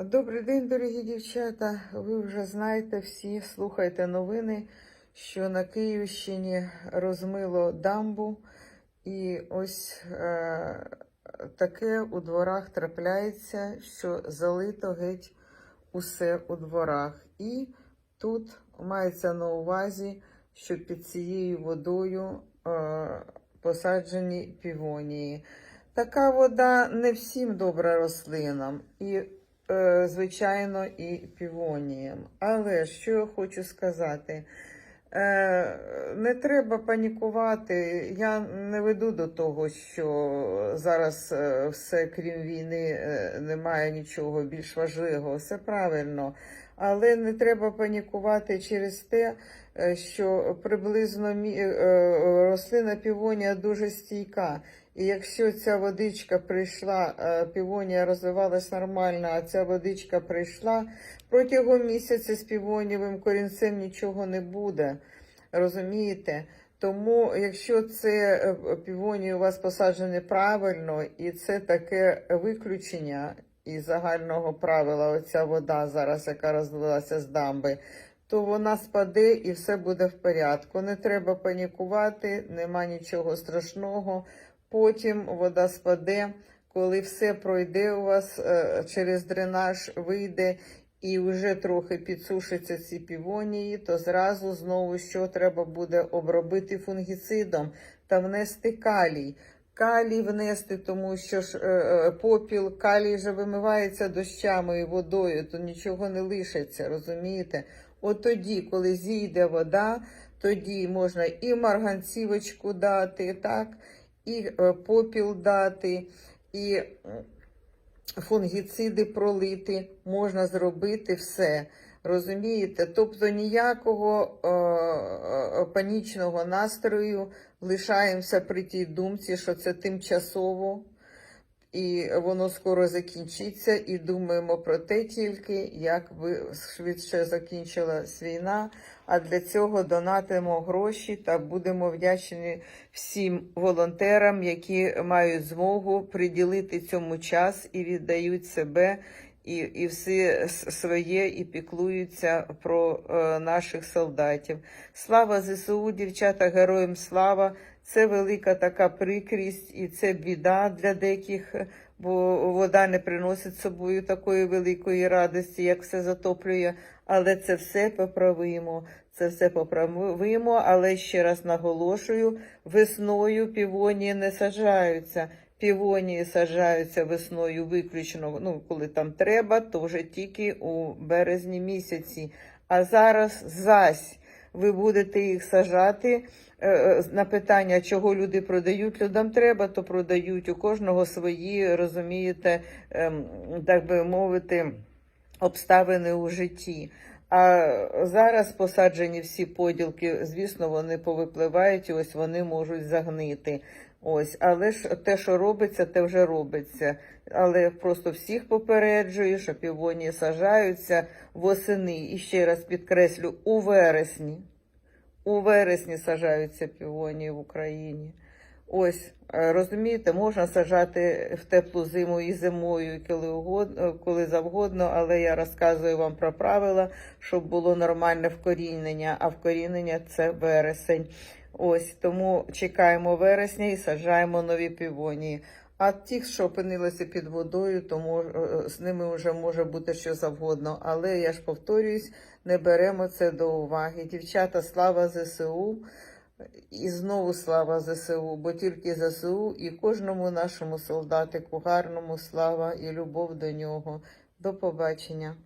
Добрий день, дорогі дівчата. Ви вже знаєте всі, слухайте новини, що на Київщині розмило дамбу, і ось е, таке у дворах трапляється, що залито геть усе у дворах. І тут мається на увазі, що під цією водою е, посаджені півонії. Така вода не всім добра рослинам. І звичайно, і півонієм. Але що я хочу сказати? Е, Не треба панікувати. Я не веду до того, що зараз е, все крім війни е, немає нічого більш важливого. Все правильно. Але не треба панікувати через те, е, що приблизно е, е, рослина півонія дуже стійка. І якщо ця водичка прийшла, е, півонія розвивалась нормально, а ця водичка прийшла, протягом місяця з півонієвим корінцем нічого не буде. Розумієте? Тому, якщо це е, півонії у вас посаджені правильно, і це таке виключення із загального правила, оця вода зараз, яка розлилася з дамби, то вона спаде і все буде в порядку. Не треба панікувати, нема нічого страшного. Потім вода спаде, коли все пройде у вас е, через дренаж, вийде і вже трохи підсушаться ці півонії, то зразу знову що треба буде обробити фунгіцидом та внести калій. Калій внести, тому що ж е, е, попіл, калій вже вимивається дощами і водою, то нічого не лишиться, розумієте? От тоді, коли зійде вода, тоді можна і марганцівочку дати, так, і е, попіл дати, і фунгіциди пролити, можна зробити все. Розумієте? Тобто ніякого е, е, панічного настрою лишаємося при тій думці, що це тимчасово, і воно скоро закінчиться, і думаємо про те тільки, як би швидше закінчилась війна. А для цього донатимо гроші та будемо вдячні всім волонтерам, які мають змогу приділити цьому час і віддають себе і, і все своє і піклуються про е, наших солдатів. Слава ЗСУ, дівчата, героям слава! Це велика така прикрість і це біда для деяких, бо вода не приносить собою такої великої радості, як все затоплює. Але це все поправимо. Це все поправимо, але ще раз наголошую: весною півонії не саджаються. Півонії саджаються весною виключно, ну коли там треба, то вже тільки у березні місяці. А зараз зась ви будете їх сажати. Е, е, На питання, чого люди продають, людям треба, то продають. У кожного свої, розумієте, ем, так би мовити, обставини у житті. А зараз посаджені всі поділки, звісно, вони повипливають, і ось вони можуть загнити. Ось, але ж те, що робиться, те вже робиться. Але просто всіх попереджую, що півонії сажаються восени. І ще раз підкреслю, у вересні. У вересні саджаються півонії в Україні. Ось, е, розумієте, можна саджати в теплу зиму і зимою, коли, угодно, коли завгодно, але я розказую вам про правила, щоб було нормальне вкорінення, а вкорінення це вересень. Ось тому чекаємо вересня і саджаємо нові півонії. А ті, що опинилися під водою, то мож, е, з ними вже може бути що завгодно. Але я ж повторююсь, не беремо це до уваги. Дівчата, слава ЗСУ. І знову слава ЗСУ, бо тільки ЗСУ і кожному нашому солдатику гарному слава і любов до нього. До побачення.